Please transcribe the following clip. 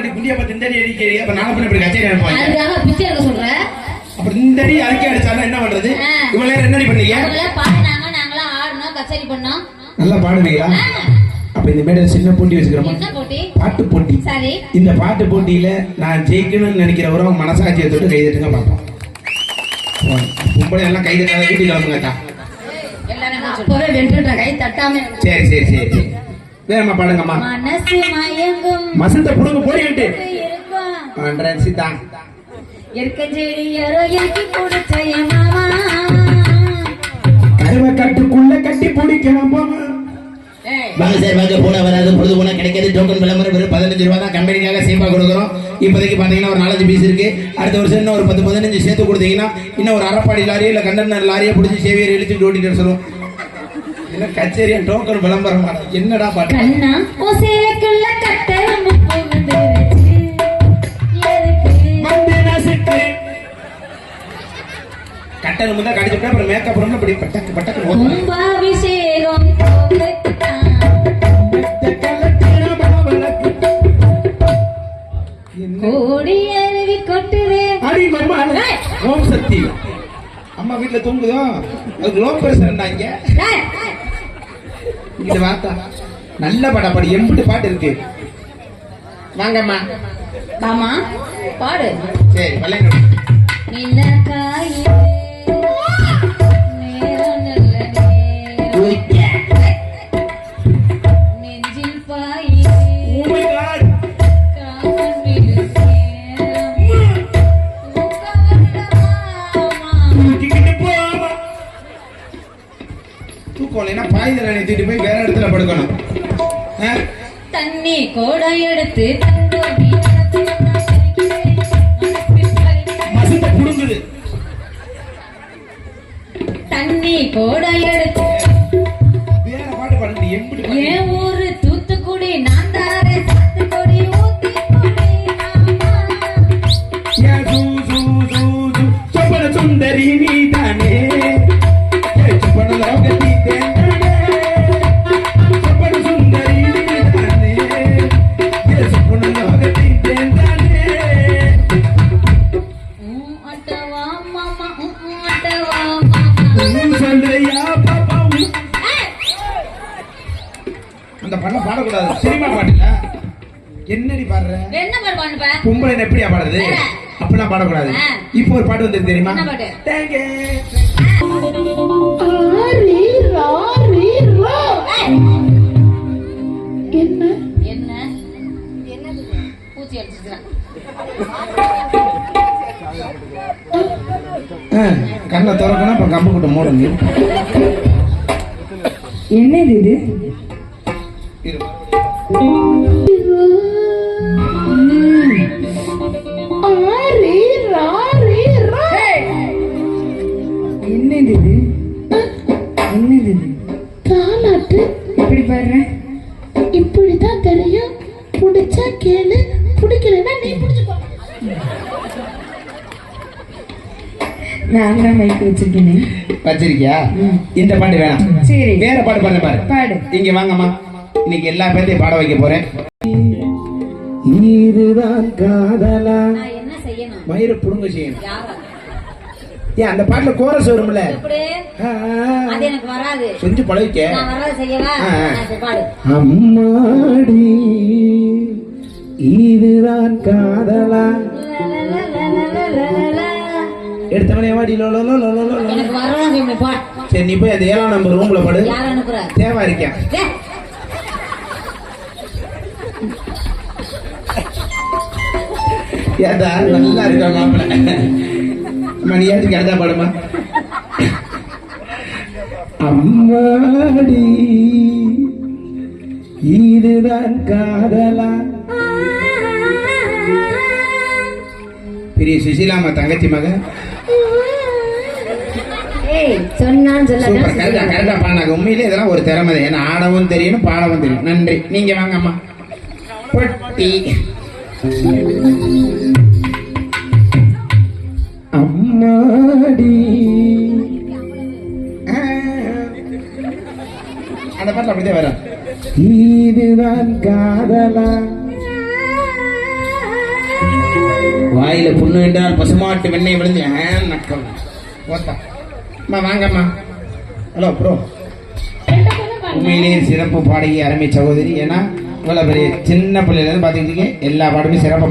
அடிக்கடி அப்ப நாளை பின்ன இப்படி கச்சேரி அனுப்புவாங்க. அதுக்காக பிச்சை எடுக்க சொல்றேன் அப்ப அடி அரைக்கி அடிச்சாலும் என்ன பண்றது. இவ்வளவு நேரம் என்னடி பண்ணீங்க? பாடினாங்க நாங்களாம் ஆடணும் கச்சேரி பண்ணோம். நல்லா பாடுவீங்களா. அப்ப இந்த மேடையில சின்ன போட்டி வச்சுக்கிறோமா? போட்டி. பாட்டு இந்த பாட்டு போட்டியில நான் ஜெயிக்கணும்னு நினைக்கிறவரும் மனசாட்சியை தொட்டு கை தட்டுங்க பார்ப்போம் பொம்பளை எல்லாம் கை தட்டாத வீட்டுக்கு கிளம்புங்கக்கா சரி சரி சரி சரி. வேகமா பாடுங்கம்மா. மனசு மயங்கும். மசந்த புடுங்க போயிட்டு பண்றேன் சீதா இருக்க செடி யாரோ இறக்கி கொடுத்த என் மாமா. கருவை கட்டுக்குள்ள கட்டி பிடிக்கணும் போமா. ஏய், வாங்க சார் வாங்க போன வராது. பொழுது போனா கிடைக்காது. டோக்கன் விளம்பரம் வெறும் பதினஞ்சு ரூபா தான் கம்பெனிக்காக சேஃபா கொடுக்குறோம். இப்போதைக்கு பாத்தீங்கன்னா ஒரு நாலஞ்சு பீஸ் இருக்கு. அடுத்த வருஷம் இன்னும் ஒரு பத்து பதினஞ்சு சேர்த்து கொடுத்தீங்கன்னா இன்னும் ஒரு அரைப்பாடி லாரியோ இல்ல கண்டனர் லாரியை பிடிச்சி சேவியர் இழுத்து ஓட்டிட்டு சொல்லுவோம் என்ன கச்சேரியா டோக்கன் விளம்பரம் என்னடா பாட்டு கண்ணா? வந்து நசுக்கு. கட்டணம் தான் கடிச்சு அப்புறம் மேக்கப் ரொம்ப இப்படி பட்டக்கு பட்டக்கு. கும்பாபிஷேகம்? கோடி அருவி கொட்டுதே அடி. ஓம் சக்தி அம்மா வீட்டுல தூங்குதோ அது லோ பிரஷர்ண்டாங்க இந்த வார்த்தா. நல்ல படம் படி. எம்பிட்டு பாட்டு இருக்கு. வாங்கம்மா. ஆமா பாடு. சரி வல்லைங்க நிலக்காயே தூக்கம் இல்லைன்னா பாய்தல தூக்கிட்டு போய் வேற இடத்துல படுக்கணும். தண்ணி கோடை எடுத்து பாட்டை பாடக்கூடாது. சினிமா பாட்டுல என்னடி பாடுற? என்ன பாடுவான்னு பா? பொம்பளை எப்படியா பாடுறது? அப்படிலாம் பாடக்கூடாது. இப்போ ஒரு பாட்டு வந்து தெரியுமா? என்ன பாட்டு? Thank you. என்ன? என்ன? என்னது? பூச்சி அடிச்சுக்கிறான் கண்ணை திறக்கணும் அப்புறம் கம்பு கூட்ட மூடுங்க என்னது இது. என்னது இது என்னது இது தாலாட்டு எப்படி பாடுற இப்படிதான் தெரியும் பிடிச்சா கேளு பிடிக்கலன்னா நீ பிடிச்சுக்கோ நான் தான் மைக் வச்சிருக்கேனே வச்சிருக்கியா இந்த பாட்டு வேணாம். சரி. வேற பாட்டு பாடு பாரு. பாடு. இங்க வாங்கம்மா. இன்னைக்கு எல்லா பேர்த்தையும் பாட வைக்க போறேன். இதுதான் காதலா. நான் என்ன செய்யணும்? மயிர புடுங்க செய்யணும். ஏன் அந்த பாட்டுல கோரஸ் வரும்ல? எப்படி? ஆ, அது எனக்கு வராது. செஞ்சு பழகிக்க. அம்மாடி இதுதான் காதலா எடுத்தவனே வாடி லோ லோ லோ லோ லோ லோ. எனக்கு வரலாம் இப்படி பாடு. சரி நீ போய் அந்த ஏழாம் நம்பர் ரூம்ல படு தேவா இருக்கேன் ஏதா நல்லா இருக்கா மாப்பிள்ள மணியாச்சும் கிடைச்சா பாடுமா அம்மாடி இதுதான் காதலா பெரிய சுசிலாமா தங்கச்சி மக உண்மையிலே இதெல்லாம் ஒரு திறமை ஏன்னா ஆடவும் தெரியணும் பாடவும் தெரியும் நன்றி நீங்க வாங்க அம்மா பொட்டி அப்படிதான் வரும். இதுதான் காதலா. வாயில புண்ணு என்றால் பசுமாட்டு வெண்ணெய் விழுந்து நக்கம். ஓத்தா அம்மா வாங்கம்மா. ஹலோ ப்ரோ உண்மையிலேயே சிறப்பு பாடகி அருமை சகோதரி. ஏன்னா இவ்வளோ பெரிய சின்ன பிள்ளையிலேருந்து பார்த்துக்கிட்டீங்க எல்லா பாட்டுமே சிறப்பு